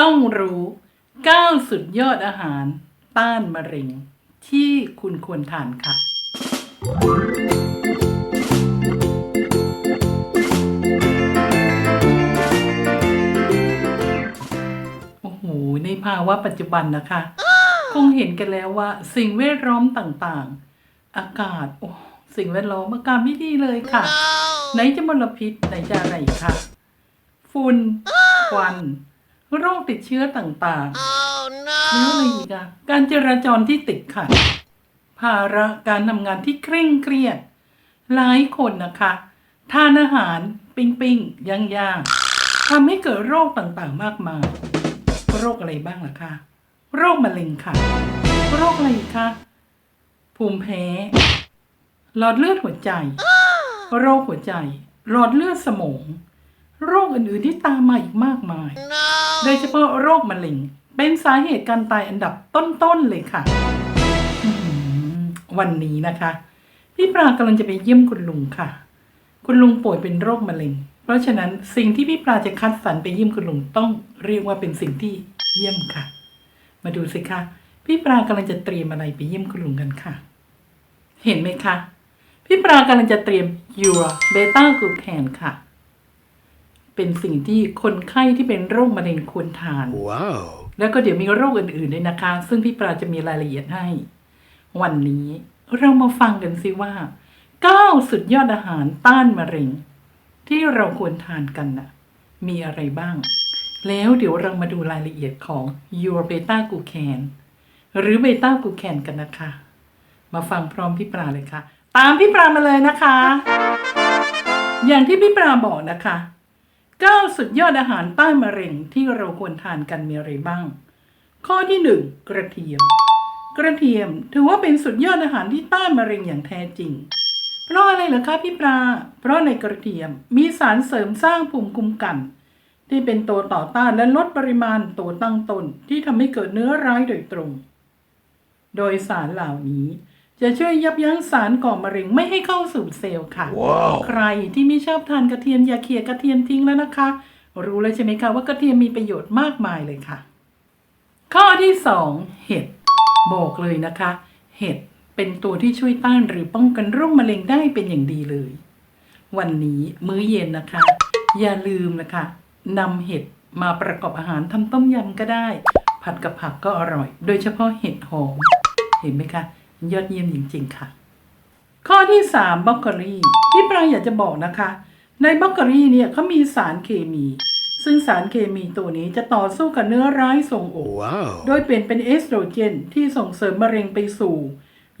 ต้องรู้ 9 สุดยอดอาหาร ต้านมะเร็ง ที่คุณควรทานค่ะ โอ้โห ในภาวะปัจจุบันนะคะ คงเห็นกันแล้วว่า สิ่งแวดล้อมต่างๆ อากาศ โอ้ สิ่งแวดล้อมอากาศไม่ดีเลยค่ะ ไหนจะมลพิษ ไหนจะอะไรอีกค่ะ ฝุ่นควัน โรคติดเชื้อต่างๆ แล้วอะไรอีกอะการจราจรที่ติดขัด ภาระการทำงานที่เคร่งเครียด หลายคนนะคะทานอาหารปิ้งปิ้งย่างย่างๆทำให้เกิดโรคต่างๆมากมาย โรคอะไรบ้างล่ะคะ โรคมะเร็งค่ะ โรคอะไรอีกคะ ภูมิแพ้ หลอดเลือดหัวใจ โรคหัวใจ หลอดเลือดสมอง โรคอื่นๆที่ตามมาอีกมากมาย โดยเฉพาะโรคมะเร็ง เป็นสาเหตุการตายอันดับต้นๆเลยค่ะ วันนี้นะคะ พี่ปรากำลังจะไปเยี่ยมคุณลุงค่ะ คุณลุงป่วยเป็นโรคมะเร็ง เพราะฉะนั้นสิ่งที่พี่ปลาจะคัดสรรไปเยี่ยมคุณลุงต้องเรียกว่าเป็นสิ่งที่เยี่ยมค่ะ มาดูสิคะพี่ปลากำลังจะเตรียมอะไรไปเยี่ยมคุณลุงกันค่ะ เห็นไหมคะ พี่ปลากำลังจะเตรียมยูราเบต้ากลูแคนค่ะ เป็นสิ่งที่คนไข้ที่เป็นโรคมะเร็งควรทาน Wow. แล้วก็เดี๋ยวมีโรคอื่นๆด้วยนะคะ ซึ่งพี่ปราจะมีรายละเอียดให้ วันนี้เรามาฟังกันสิว่า9สุดยอดอาหารต้านมะเร็ง ที่เราควรทานกันน่ะ มีอะไรบ้าง แล้วเดี๋ยวเรามาดูรายละเอียดของ Your Beta g l u c a n หรือ Beta g l u c a n กันนะคะ มาฟังพร้อมพี่ปราเลยค่ะ ตามพี่ปรามาเลยนะคะ อย่างที่พี่ปราบอกนะคะ 9 สุดยอดอาหารต้านมะเร็งที่เราควรทานกันมีอะไรบ้าง ข้อที่ 1 กระเทียม กระเทียมถือว่าเป็นสุดยอดอาหารที่ต้านมะเร็งอย่างแท้จริง เพราะอะไรเหรอคะพี่ปลา เพราะในกระเทียมมีสารเสริมสร้างภูมิคุ้มกัน ที่เป็นตัวต่อต้านและลดปริมาณตัวตั้งตนที่ทำให้เกิดเนื้อร้ายโดยตรง โดยสารเหล่านี้ จะช่วยยับยั้งสารก่อมะเร็งไม่ให้เข้าสู่เซลล์ค่ะว้าวใครที่ไม่ชอบทานกระเทียมอย่าเขี่ยกระเทียมทิ้งแล้วนะคะ รู้แล้วใช่ไหมคะว่ากระเทียมมีประโยชน์มากมายเลยค่ะ ข้อที่สองเห็ดบอกเลยนะคะ เห็ดเป็นตัวที่ช่วยต้านหรือป้องกันโรคมะเร็งได้เป็นอย่างดีเลย วันนี้มื้อเย็นนะคะ อย่าลืมนะคะนำเห็ดมาประกอบอาหารทำต้มยำก็ได้ ผัดกับผักก็อร่อย โดยเฉพาะเห็ดหอมเห็นไหมคะ ยอดเยี่ยมจริง ๆ ค่ะ ข้อที่3บล็อกเกอรี่พี่ปลาอยากจะบอกนะคะ ในบล็อกเกอรี่เนี่ยเขามีสารเคมี ซึ่งสารเคมีตัวนี้จะต่อสู้กับเนื้อร้ายทรงอก Wow. โดยเปลี่ยนเป็นเอสโตรเจนที่ส่งเสริมมะเร็งไปสู่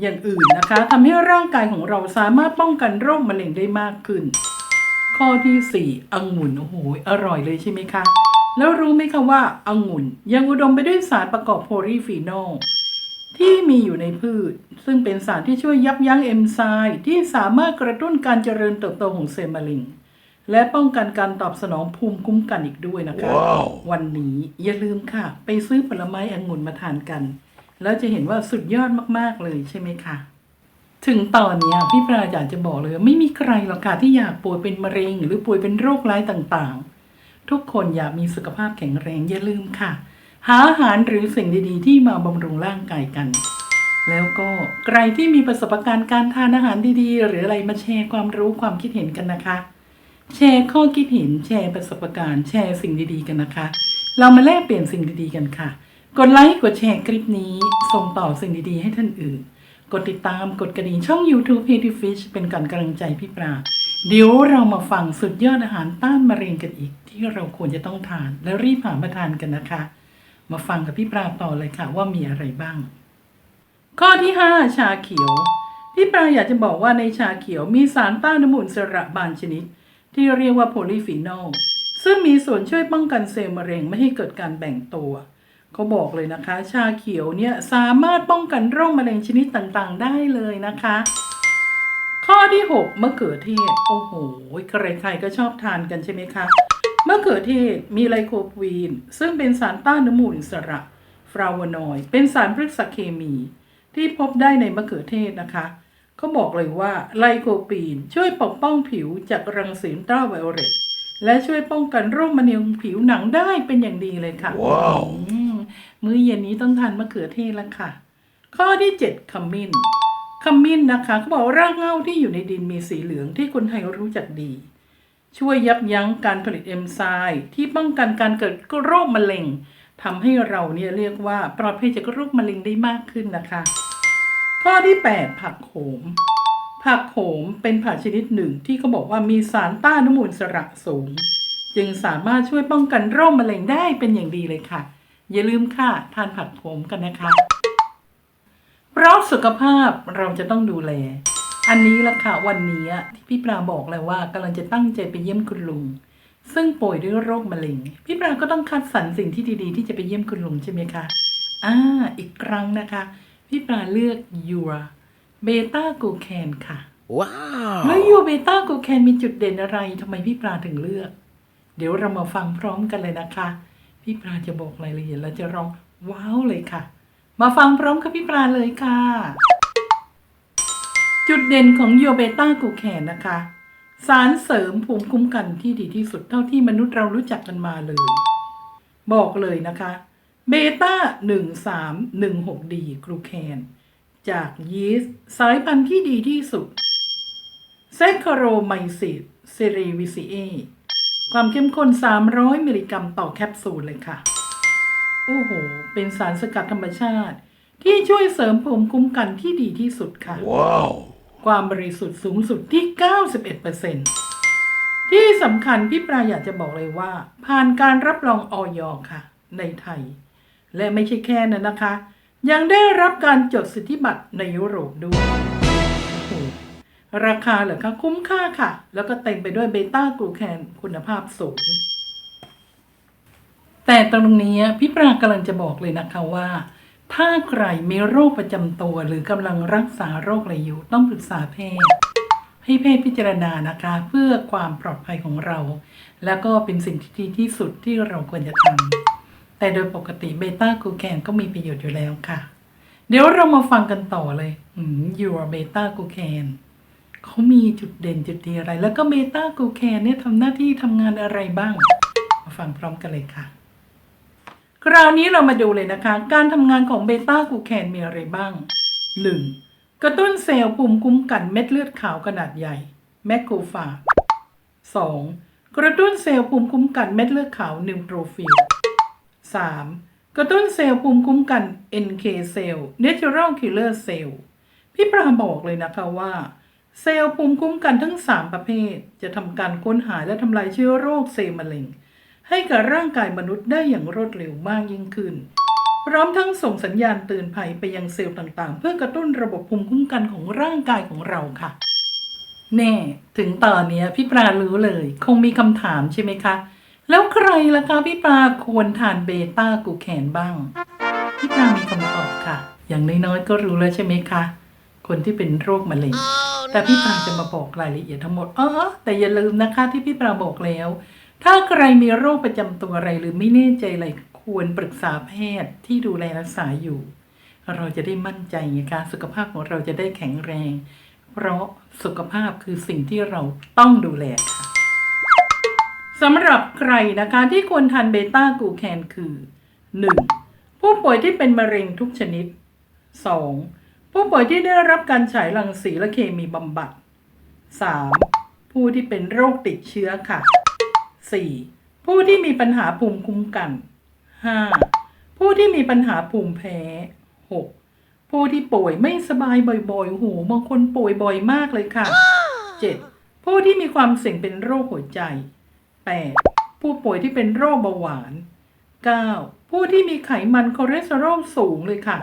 อย่างอื่นนะคะทำให้ร่างกายของเราสามารถป้องกันโรคมะเร็งได้มากขึ้น ข้อที่ 4องุ่นโอ้โหอร่อยเลยใช่ไหมคะ แล้วรู้ไหมคะว่าองุ่นยังอุดมไปด้วยสารประกอบโพลีฟีนอล ที่มีอยู่ในพืช ซึ่งเป็นสารที่ช่วยยับยั้งเอนไซม์ที่สามารถกระตุ้นการเจริญเติบโตของเซลล์มะเร็งและป้องกันการตอบสนองภูมิคุ้มกันอีกด้วยนะคะว้าววันนี้อย่าลืมค่ะ ไปซื้อผลไม้องุ่นมาทานกัน แล้วจะเห็นว่าสุดยอดมากๆเลยใช่ไหมคะถึงตอนเนี้ยพี่ปราอยากจะบอกเลยว่าไม่มีใครหรอกค่ะที่อยากป่วยเป็นมะเร็ง หรือป่วยเป็นโรคร้ายต่างๆ ทุกคนอยากมีสุขภาพแข็งแรงอย่าลืมค่ะ หาอาหารหรือสิ่งดีๆ ที่มาบำรุงร่างกายกัน แล้วก็ใครที่มีประสบการณ์การทานอาหารดีๆ หรืออะไรมาแชร์ความรู้ความคิดเห็นกันนะคะ แชร์ข้อคิดเห็นแชร์ประสบการณ์แชร์สิ่งดีๆ กันนะคะ เรามาแลกเปลี่ยนสิ่งดีๆกันค่ะ กดไลค์กดแชร์คลิปนี้ ส่งต่อสิ่งดีๆ ให้ท่านอื่น กดติดตามกดกระดิ่งช่อง YouTube h e a t y Fish เป็นการกำลังใจพี่ปลาเดี๋ยวเรามาฟังสุดยอดอาหารต้านมะเร็งกันอีก ที่เราควรจะต้องทาน และรีบหามาทานกันนะคะ มาฟังกับพี่ปลาต่อเลยค่ะว่ามีอะไรบ้าง ข้อที่ 5 ชาเขียว พี่ปลาอยากจะบอกว่าในชาเขียวมีสารต้านอนุมูลสระบางชนิด ที่เรียกว่าโพลีฟีนอลซึ่งมีส่วนช่วยป้องกันเซลล์มะเร็งไม่ให้เกิดการแบ่งตัว เขาบอกเลยนะคะ ชาเขียวเนี่ยสามารถป้องกันโรคมะเร็งชนิดต่างๆ ได้เลยนะคะ ข้อที่ 6 มะเขือเทศ โอ้โห ใครๆก็ชอบทานกันใช่ไหมคะ มะเขือเทศมีไลโคปวีน ซึ่งเป็นสารต้านอนุมูลอิสระฟลาโวนอยด์เป็นสารพฤกษเคมี ที่พบได้ในมะเขือเทศนะคะเขาบอกเลยว่าไลโคปีนช่วยปกป้องผิวจากรังสีอัลตราไวโอเลตและช่วยป้องกันโรคมะเร็งผิวหนังได้เป็นอย่างดีเลยค่ะว้าวอืมมื้อเย็นนี้ต้องทานมะเขือเทศแล้วค่ะ ข้อที่เจ็ดขมิ้นขมิ้นนะคะเขาบอกว่ารากเหง้าที่อยู่ในดินมีสีเหลืองที่คนไทยรู้จักดี ช่วยยับยั้งการผลิตเอนไซม์ที่ป้องกันการเกิดโรคมะเร็งทำให้เราเนี่ยเรียกว่าปลอดภัยจากโรคมะเร็งได้มากขึ้นนะคะ ข้อที่ 8 ผักโขม ผักโขมเป็นผักชนิดหนึ่งที่เขาบอกว่ามีสารต้านอนุมูลอิสระสูง จึงสามารถช่วยป้องกันโรคมะเร็งได้เป็นอย่างดีเลยค่ะ อย่าลืมค่ะทานผักโขมกันนะคะเพราะสุขภาพเราจะต้องดูแล อันนี้ละค่ะวันนี้ที่พี่ปลาบอกเลยว่ากำลังจะตั้งใจไปเยี่ยมคุณลุง ซึ่งป่วยด้วยโรคมะเร็ง พี่ปลาก็ต้องคัดสรรสิ่งที่ดีๆ ที่จะไปเยี่ยมคุณลุงใช่ไหมคะอ่าอีกครั้งนะคะ พี่ปลาเลือกยูราเบต้ากูแคนค่ะ Wow. แล้วยูเบต้ากูแคนมีจุดเด่นอะไรทำไมพี่ปลาถึงเลือก เดี๋ยวเรามาฟังพร้อมกันเลยนะคะ พี่ปลาจะบอกรายละเอียดแล้วจะร้องว้าวเลยค่ะ มาฟังพร้อมกับพี่ปลาเลยค่ะ จุดเด่นของโยเบต้ากูแคนนะคะ สารเสริมภูมิคุ้มกันที่ดีที่สุดเท่าที่มนุษย์เรารู้จักกันมาเลย บอกเลยนะคะเบต้า1316ดีกลูแคน จากยีสต์สายพันธุ์ที่ดีที่สุดแซคครไมซิสเซรีวิซีเอความเข้มข้น 300 มิลลิกรัมต่อแคปซูลเลยค่ะ โอ้โห เป็นสารสกัดธรรมชาติ ที่ช่วยเสริมภูมิคุ้มกันที่ดีที่สุดค่ะ Wow. ความบริสุทธิ์สูงสุดที่ 91%ที่สำคัญพี่ปลาอยากจะบอกเลยว่า ผ่านการรับรองออยค่ะ ในไทย และไม่ใช่แค่นั้นนะคะ ยังได้รับการจดสิทธิบัตรในยุโรปด้วยราคาเหรอคะคุ้มค่าค่ะ แล้วก็เต็มไปด้วยเบต้ากลูแคนคุณภาพสูงแต่ตรงนี้พี่ปรากำลังจะบอกเลยนะคะว่า ถ้าใครมีโรคประจำตัวหรือกำลังรักษาโรคอะไรอยู่ ต้องปรึกษาแพทย์ให้แพทย์พิจารณานะคะ เพื่อความปลอดภัยของเรา แล้วก็เป็นสิ่งที่ดีที่สุดที่เราควรจะทำแต่โดยปกติเบต้ากูแคนก็มีประโยชน์อยู่แล้วค่ะ เดี๋ยวเรามาฟังกันต่อเลยอืมยูรเบต้ากูแคนเขามีจุดเด่นจุดดีอะไร แล้วก็เบต้ากูแคนเนี่ยทำหน้าที่ทำงานอะไรบ้าง มาฟังพร้อมกันเลยค่ะ คราวนี้เรามาดูเลยนะคะ การทำงานของเบต้ากลูแคนมีอะไรบ้าง 1. กระตุ้นเซลล์ภูมิคุ้มกันเม็ดเลือดขาวขนาดใหญ่แมคโครฟาจ 2. กระตุ้นเซลล์ภูมิคุ้มกันเม็ดเลือดขาวนิวโทรฟิล 3. กระตุ้นเซลล์ภูมิคุ้มกัน NK เซลล์ Natural Killer Cell พี่ปราบอกเลยนะคะว่า เซลล์ภูมิคุ้มกันทั้ง 3 ประเภท จะทำการค้นหาและทำลายเชื้อโรคเซลล์มะเร็ง ให้กับร่างกายมนุษย์ได้อย่างรวดเร็วมากยิ่งขึ้น พร้อมทั้งส่งสัญญาณเตือนภัยไปยังเซลล์ต่างๆ เพื่อกระตุ้นระบบภูมิคุ้มกันของร่างกายของเราค่ะ แน่ ถึงตอนนี้พี่ปลารู้เลย คงมีคำถามใช่ไหมคะ แล้วใครล่ะคะพี่ปลาควรทานเบต้ากูแคนบ้าง พี่ปลามีคำตอบค่ะ อย่างน้อยๆก็รู้แล้วใช่ไหมคะ คนที่เป็นโรคมะเร็งแต่พี่ปลาจะมาบอกรายละเอียดทั้งหมดอ๋อแต่อย่าลืมนะคะที่พี่ปลาบอกแล้ว ถ้าใครมีโรคประจำตัวอะไรหรือไม่แน่ใจอะไรควรปรึกษาแพทย์ที่ดูแลรักษาอยู่ เราจะได้มั่นใจไงคะสุขภาพของเราจะได้แข็งแรง เพราะสุขภาพคือสิ่งที่เราต้องดูแลค่ะสำหรับใครนะคะที่ควรทานเบต้ากูแคนคือ 1. ผู้ป่วยที่เป็นมะเร็งทุกชนิด 2. ผู้ป่วยที่ได้รับการฉายรังสีและเคมีบำบัด 3. ผู้ที่เป็นโรคติดเชื้อค่ะ 4. ผู้ที่มีปัญหาภูมิคุ้มกัน 5. ผู้ที่มีปัญหาภูมิแพ้ 6. ผู้ที่ป่วยไม่สบายบ่อยๆหูบางคนป่วยบ่อยมากเลยค่ะ 7. ผู้ที่มีความเสี่ยงเป็นโรคหัวใจ 8. ผู้ป่วยที่เป็นโรคเบาหวาน 9. ผู้ที่มีไขมันคอเลสเตอรอลสูงเลยค่ะ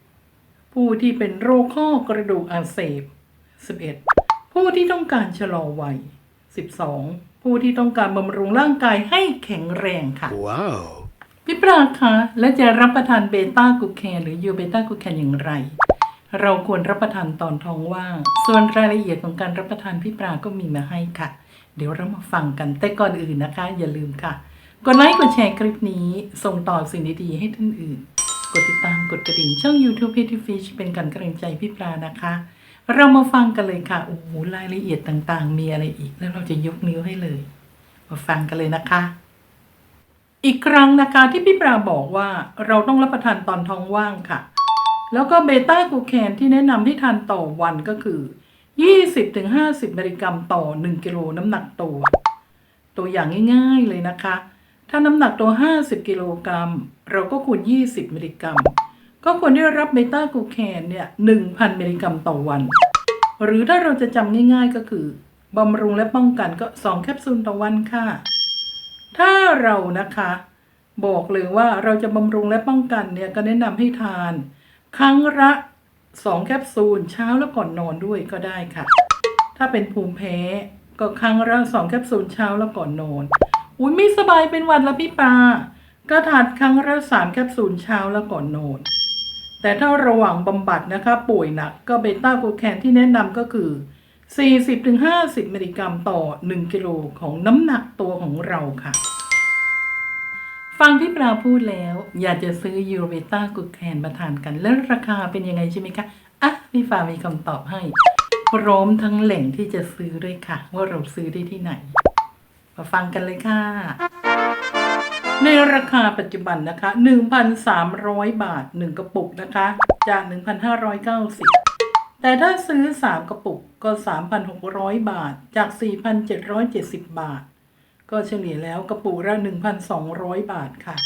10. ผู้ที่เป็นโรคข้อกระดูกอักเสบ 11. ผู้ที่ต้องการชะลอวัย 12. ผู้ที่ต้องการบำรุงร่างกายให้แข็งแรงค่ะ Wow. พี่ปราณคะและจะรับประทานเบต้ากลูแคนหรือยูเบต้ากลูแคนอย่างไร เราควรรับประทานตอนท้องว่าง ส่วนรายละเอียดของการรับประทานพี่ปราก็มีมาให้ค่ะ เดี๋ยวเรามาฟังกันแต่ก่อนอื่นนะคะ อย่าลืมค่ะ กดไลค์กดแชร์คลิปนี้ ส่งต่อสิ่งดีๆให้ท่านอื่น กดติดตามกดกระดิ่งช่อง YouTube p e t y Fish เป็นการกำลังใจพี่ปลานะคะ เรามาฟังกันเลยค่ะ โอ้โห รายละเอียดต่างๆ มีอะไรอีก แล้วเราจะยกนิ้วให้เลย มาฟังกันเลยนะคะ อีกครั้งนะคะที่พี่ปราบอกว่าเราต้องรับประทานตอนท้องว่างค่ะ แล้วก็เบต้ากูแคนที่แนะนำที่ทานต่อวันก็คือ 20-50มิลลิกรัมต่อ 1 กิโลน้ำหนักตัว ตัวอย่างง่ายๆเลยนะคะ ถ้าน้ำหนักตัว 50 กิโลกรัม เราก็คูณ 20 มิลลิกรัม ก็ควรได้รับเบต้ากูแคนเนี่ย1,000 มิลลิกรัมต่อวัน หรือถ้าเราจะจำง่ายๆก็คือบำรุงและป้องกันก็ 2 แคปซูลต่อวันค่ะ ถ้าเรานะคะ บอกเลยว่าเราจะบำรุงและป้องกันเนี่ยก็แนะนำให้ทาน ครั้งละ 2 แคปซูลเช้าแล้วก่อนนอนด้วยก็ได้ค่ะ ถ้าเป็นภูมิแพ้ก็ครั้งละ 2 แคปซูลเช้าแล้วก่อนนอน อุ้ยไม่สบายเป็นหวัดละพี่ปาก็ทานครั้งละ 3 แคปซูลเช้าแล้วก่อนนอน แต่ถ้าระหว่างบำบัดนะคะป่วยหนักก็เบต้ากูแคนที่แนะนำก็คือ 40-50 มิลลิกรัมต่อ 1 กิโลของน้ำหนักตัวของเราค่ะ ฟังพี่ปลาพูดแล้ว อยากจะซื้อยูโรเบต้ากูแคนมาทานกัน แล้วราคาเป็นยังไงใช่ไหมคะ อะ พี่ฟ้ามีคำตอบให้ พร้อมทั้งแหล่งที่จะซื้อด้วยค่ะ ว่าเราซื้อได้ที่ไหน มาฟังกันเลยค่ะ ในราคาปัจจุบันนะคะ 1,300 บาท 1 กระปุกนะคะ จาก 1,590 แต่ถ้าซื้อ 3 กระปุกก็ 3,600 บาท จาก 4,770 บาท ก็เฉลี่ยแล้วกระปุกละ 1,200 บาทค่ะ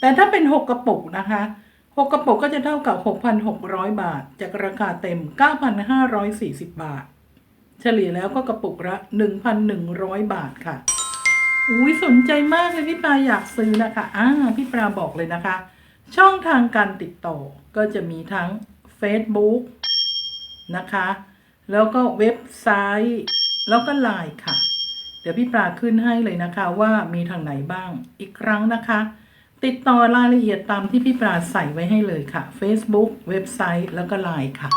แต่ถ้าเป็น 6 กระปุกนะคะ6กระปุกก็จะเท่ากับ 6,600 บาท จากราคาเต็ม 9,540 บาท เฉลี่ยแล้วก็กระปุกละ 1,100 บาทค่ะ อุ้ยสนใจมากเลยพี่ปลาอยากซื้อนะคะอ่าพี่ปลาบอกเลยนะคะ ช่องทางการติดต่อก็จะมีทั้ง Facebook นะคะ แล้วก็เว็บไซต์ แล้วก็ไลน์ค่ะ เดี๋ยวพี่ปลาขึ้นให้เลยนะคะว่ามีทางไหนบ้างอีกครั้งนะคะ ติดต่อรายละเอียดตามที่พี่ปลาใส่ไว้ให้เลยค่ะ Facebook เว็บไซต์แล้วก็ไลน์ค่ะ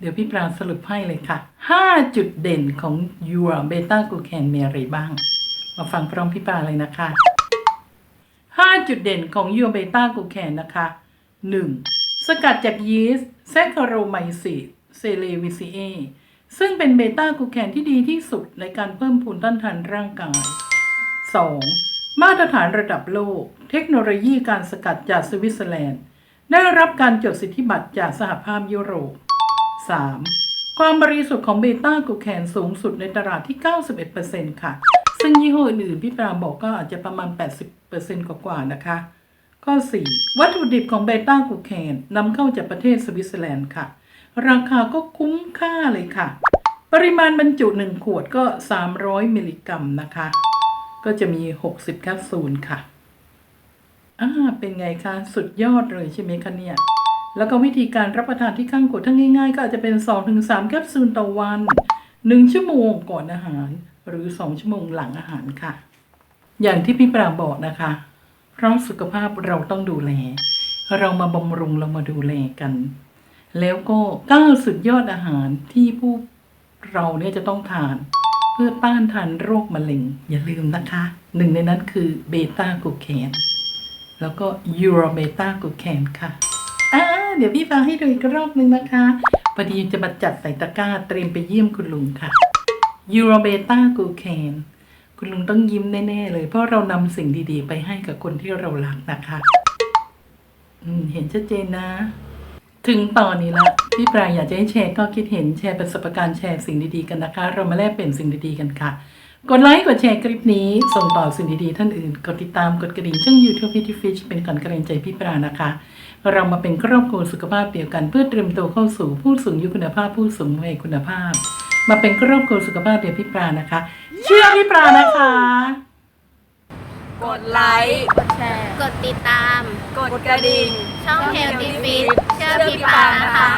เดี๋ยวพี่ปลาสรุปให้เลยค่ะ 5 จุดเด่นของ Your Beta Glucan มีอะไรบ้าง มาฟังพร้อมพี่ปาเลยนะคะ 5 จุดเด่นของ Your Beta Glucan นะคะ 1. สกัดจากยีสต์ Saccharomyces cerevisiae ซึ่งเป็นเบต้ากูแคนที่ดีที่สุดในการเพิ่มภูมิต้านทานร่างกาย 2. มาตรฐานระดับโลก เทคโนโลยีการสกัดจากสวิตเซอร์แลนด์ ได้รับการจดสิทธิบัตรจากสหภาพยุโรป 3. ความบริสุทธิ์ของเบต้ากูแคนสูงสุดในตลาดที่ 91%ค่ะ ซึ่งยี่ห้ออื่นๆพี่ปราบอกก็อาจจะประมาณ 80%กว่าๆนะคะ ข้อ 4 วัตถุดิบของเบต้ากูแคนนำเข้าจากประเทศสวิตเซอร์แลนด์ค่ะ ราคาก็คุ้มค่าเลยค่ะ ปริมาณบรรจุ 1 ขวดก็ 300 มิลลิกรัมนะคะ ก็จะมี 60 แคปซูลค่ะอ่าเป็นไงคะ สุดยอดเลยใช่ไหมคะเนี่ยแล้วก็วิธีการรับประทานที่ข้างขวดทั้งง่ายๆ ก็อาจจะเป็น 2-3 แคปซูลต่อวัน 1 ชั่วโมงก่อนอาหาร หรือ 2 ชั่วโมงหลังอาหารค่ะ อย่างที่พี่ปราบอกนะคะเพราะสุขภาพเราต้องดูแล เรามาบำรุงเรามาดูแลกัน แล้วก็ก้าสุดยอดอาหารที่ผู้เราเนี่ยจะต้องทาน เพื่อต้านทานโรคมะเร็ง อย่าลืมนะคะ หนึ่งในนั้นคือเบต้ากูแคนแล้วก็ยูโรเบต้ากูแคนค่ะอ่าเดี๋ยวพี่ฟังให้ดูอีกรอบนึงนะคะพอดีจะมาจัดใส่ตะกร้าเตรียมไปเยี่ยมคุณลุงค่ะ ยูโรเบต้ากูแคนคุณลุงต้องยิ้มแน่ๆเลย เพราะเรานำสิ่งดีๆ ไปให้กับคนที่เรารักนะคะเห็นชัดเจนนะ ถึงตอนนี้ละพี่ปลายอยากจะให้แชร์ก็คิดเห็นแชร์ประสบการณ์แชร์สิ่งดีๆกันนะคะ เรามาแลกเปลี่ยนสิ่งดีๆกันค่ะ กดไลค์กดแชร์คลิปนี้ ส่งต่อสิ่งดีๆท่านอื่น กดติดตามกดกระดิ่งช่อง YouTube พี่ทิฟิชเป็นก่อนกระเรงใจพี่ปรานะคะ เรามาเป็นครอบครัวสุขภาพเดียวกันเพื่อเตรียมตัวเข้าสู่ผู้สูงอายุคุณภาพผู้สูงวัยคุณภาพ มาเป็นครอกลุ่มสุขภาพเดียวพี่ปลานะคะ เชื่อพี่ปลานะคะ กดไลค์ กดแชร์ กดติดตาม กดกระดิ่ง ช่องเทลที่ฟิตเชื่อพี่ปลานะคะ